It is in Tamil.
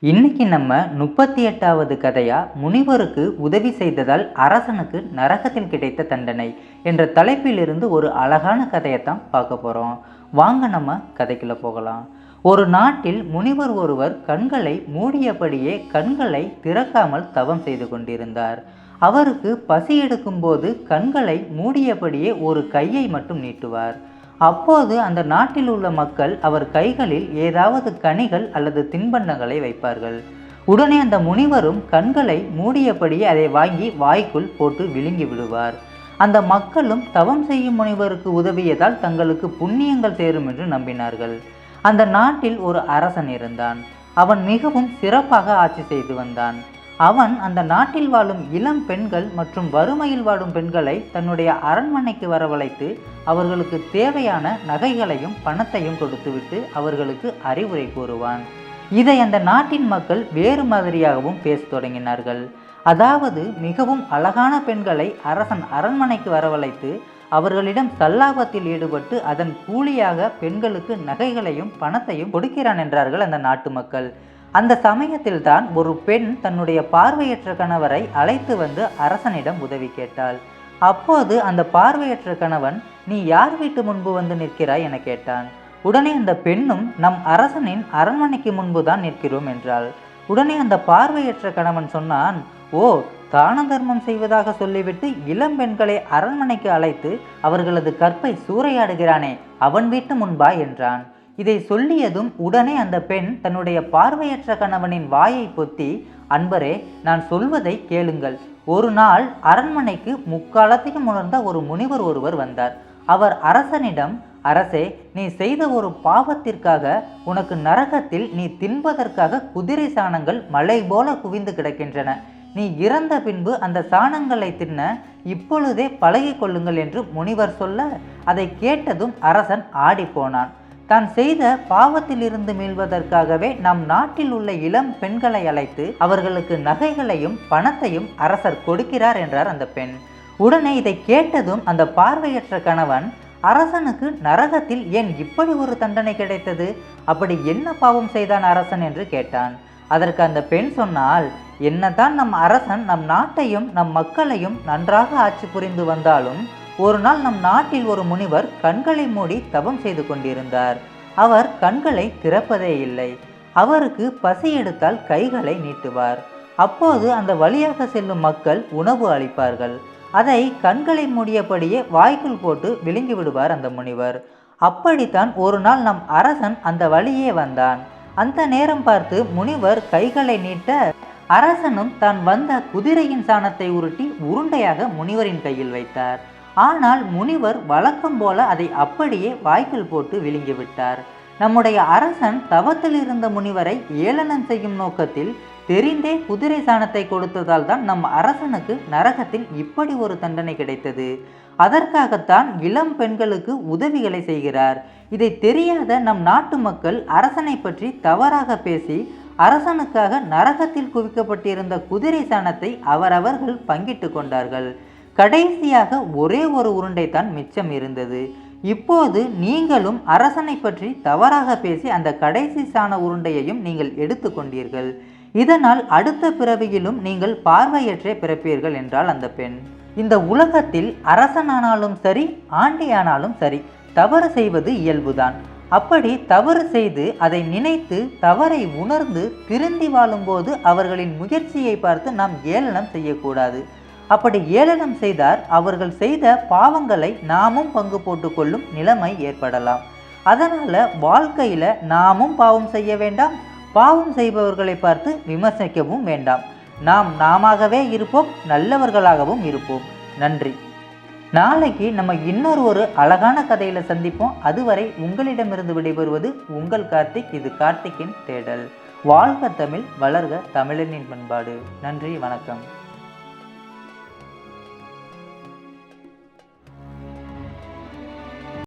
இன்னைக்கு நம்ம முப்பத்தி எட்டாவது கதையா முனிவருக்கு உதவி செய்ததால் அரசனுக்கு நரகத்தில் கிடைத்த தண்டனை என்ற தலைப்பிலிருந்து ஒரு அழகான கதையைத்தான் பார்க்க போகிறோம் வாங்க நம்ம கதைக்குள்ள போகலாம். ஒரு நாட்டில் முனிவர் ஒருவர் கண்களை மூடியபடியே கண்களை திறக்காமல் தவம் செய்து கொண்டிருந்தார். அவருக்கு பசி எடுக்கும்போது கண்களை மூடியபடியே ஒரு கையை மட்டும் நீட்டுவார். அப்போது அந்த நாட்டில் உள்ள மக்கள் அவர் கைகளில் ஏதாவது கனிகள் அல்லது தின்பண்டங்களை வைப்பார்கள். உடனே அந்த முனிவரும் கண்களை மூடியபடி அதை வாங்கி வாய்க்குள் போட்டு விழுங்கி விடுவார். அந்த மக்களும் தவம் செய்யும் முனிவருக்கு உதவியதால் தங்களுக்கு புண்ணியங்கள் சேரும் என்று நம்பினார்கள். அந்த நாட்டில் ஒரு அரசன் இருந்தான். அவன் மிகவும் சிறப்பாக ஆட்சி செய்து வந்தான். அவன் அந்த நாட்டில் வாழும் இளம் பெண்கள் மற்றும் வறுமையில் வாழும் பெண்களை தன்னுடைய அரண்மனைக்கு வரவழைத்து அவர்களுக்கு தேவையான நகைகளையும் பணத்தையும் கொடுத்துவிட்டு அவர்களுக்கு அறிவுரை கூறுவான். இதை அந்த நாட்டின் மக்கள் வேறு மாதிரியாகவும் பேசத் தொடங்கினார்கள். அதாவது மிகவும் அழகான பெண்களை அரசன் அரண்மனைக்கு வரவழைத்து அவர்களிடம் சல்லாபத்தில் ஈடுபட்டு அதன் கூலியாக பெண்களுக்கு நகைகளையும் பணத்தையும் கொடுக்கிறான் என்றார்கள் அந்த நாட்டு மக்கள். அந்த சமயத்தில் தான் ஒரு பெண் தன்னுடைய பார்வையற்ற கணவரை அழைத்து வந்து அரசனிடம் உதவி கேட்டாள். அப்போது அந்த பார்வையற்ற கணவன் நீ யார் வீட்டு முன்பு வந்து நிற்கிறாய்? என கேட்டான். உடனே அந்த பெண்ணும் நம் அரசனின் அரண்மனைக்கு முன்பு தான் நிற்கிறோம் என்றாள். உடனே அந்த பார்வையற்ற கணவன் சொன்னான் ஓ தான தர்மம் செய்வதாக சொல்லிவிட்டு இளம் பெண்களை அரண்மனைக்கு அழைத்து அவர்களது கற்பை சூறையாடுகிறானே அவன் வீட்டு முன்பா? என்றான். இதை சொல்லியதும் உடனே அந்த பெண் தன்னுடைய பார்வையற்ற கணவனின் வாயை பொத்தி அன்பரே நான் சொல்வதை கேளுங்கள். ஒரு நாள் அரண்மனைக்கு முக்காலத்தையும் உணர்ந்த ஒரு முனிவர் ஒருவர் வந்தார். அவர் அரசனிடம் அரசே நீ செய்த ஒரு பாவத்திற்காக உனக்கு நரகத்தில் நீ தின்பதற்காக குதிரை சாணங்கள் மலை போல குவிந்து கிடக்கின்றன. நீ இறந்த பின்பு அந்த சாணங்களை தின்ன இப்பொழுதே பழகி கொள்ளுங்கள் என்று முனிவர் சொல்ல அதை கேட்டதும் அரசன் ஆடிப்போனான் தான் செய்த பாவத்திலிருந்து மீள்வதற்காகவே நம் நாட்டில் உள்ள இளம் பெண்களை அழைத்து அவர்களுக்கு நகைகளையும் பணத்தையும் அரசர் கொடுக்கிறார் என்றார் அந்த பெண். உடனே இதை கேட்டதும் அந்த பார்வையற்ற கணவன் அரசனுக்கு நரகத்தில் ஏன் இப்படி ஒரு தண்டனை கிடைத்தது? அப்படி என்ன பாவம் செய்தான் அரசன்? என்று கேட்டான். அதற்கு அந்த பெண் சொன்னால் என்னதான் நம் அரசன் நம் நாட்டையும் நம் மக்களையும் நன்றாக ஆட்சி புரிந்து வந்தாலும் ஒரு நாள் நம் நாட்டில் ஒரு முனிவர் கண்களை மூடி தவம் செய்து கொண்டிருந்தார். அவர் கண்களை திறப்பதே இல்லை. அவருக்கு பசி எடுத்தால் கைகளை நீட்டுவார். அப்போது அந்த வழியாக செல்லும் மக்கள் உணவு அளிப்பார்கள். அதை கண்களை மூடியபடியே வாய்க்குள் போட்டு விழுங்கி விடுவார் அந்த முனிவர். அப்படித்தான் ஒரு நாள் நம் அரசன் அந்த வழியே வந்தான். அந்த நேரம் பார்த்து முனிவர் கைகளை நீட்ட அரசனும் தான் வந்த குதிரையின் சாணத்தை உருட்டி உருண்டையாக முனிவரின் கையில் வைத்தார். ஆனால் முனிவர் வழக்கம் போல அதை அப்படியே வாய்க்குள் போட்டு விழுங்கிவிட்டார் நம்முடைய அரசன் தவத்தில் இருந்த முனிவரை ஏளனம் செய்யும் நோக்கத்தில் தெரிந்தே குதிரை சாணத்தை கொடுத்ததால் தான் நம் அரசனுக்கு நரகத்தில் இப்படி ஒரு தண்டனை கிடைத்தது. அதற்காகத்தான் இளம் பெண்களுக்கு உதவிகளை செய்கிறார். இதை தெரியாத நம் நாட்டு மக்கள் அரசனை பற்றி தவறாக பேசி அரசனுக்காக நரகத்தில் குவிக்கப்பட்டிருந்த குதிரை சாணத்தை அவரவர்கள் பங்கிட்டு கொண்டார்கள். கடைசியாக ஒரே ஒரு உருண்டை தான் மிச்சம் இருந்தது. இப்போது நீங்களும் அரசனை பற்றி தவறாக பேசி அந்த கடைசி சாண உருண்டையையும் நீங்கள் எடுத்துக்கொண்டீர்கள் இதனால் அடுத்த பிறவியிலும் நீங்கள் பார்வையற்றே பிறப்பீர்கள் என்றால் அந்த பெண். இந்த உலகத்தில் அரசனானாலும் சரி ஆண்டியானாலும் சரி தவறு செய்வது இயல்புதான். அப்படி தவறு செய்து அதை நினைத்து தவறை உணர்ந்து திருந்தி வாழும்போது அவர்களின் முயற்சியை பார்த்து நாம் ஏளனம் செய்யக்கூடாது. அப்படி ஏளனம் செய்தார் அவர்கள் செய்த பாவங்களை நாமும் பங்கு போட்டுக்கொள்ளும் நிலைமை ஏற்படலாம். அதனால் வாழ்க்கையில் நாமும் பாவம் செய்ய வேண்டாம் பாவம் செய்பவர்களை பார்த்து விமர்சிக்கவும் வேண்டாம். நாம் நாமவே இருப்போம் நல்லவர்களாகவும் இருப்போம். நன்றி. நாளைக்கு நம்ம இன்னொரு ஒரு அழகான கதையில் சந்திப்போம். அதுவரை உங்களிடமிருந்து விடைபெறுவது உங்கள் கார்த்திக் இது கார்த்திக்கின் தேடல். வாழ்க தமிழ் வளர்க தமிழனின் பண்பாடு. நன்றி வணக்கம்.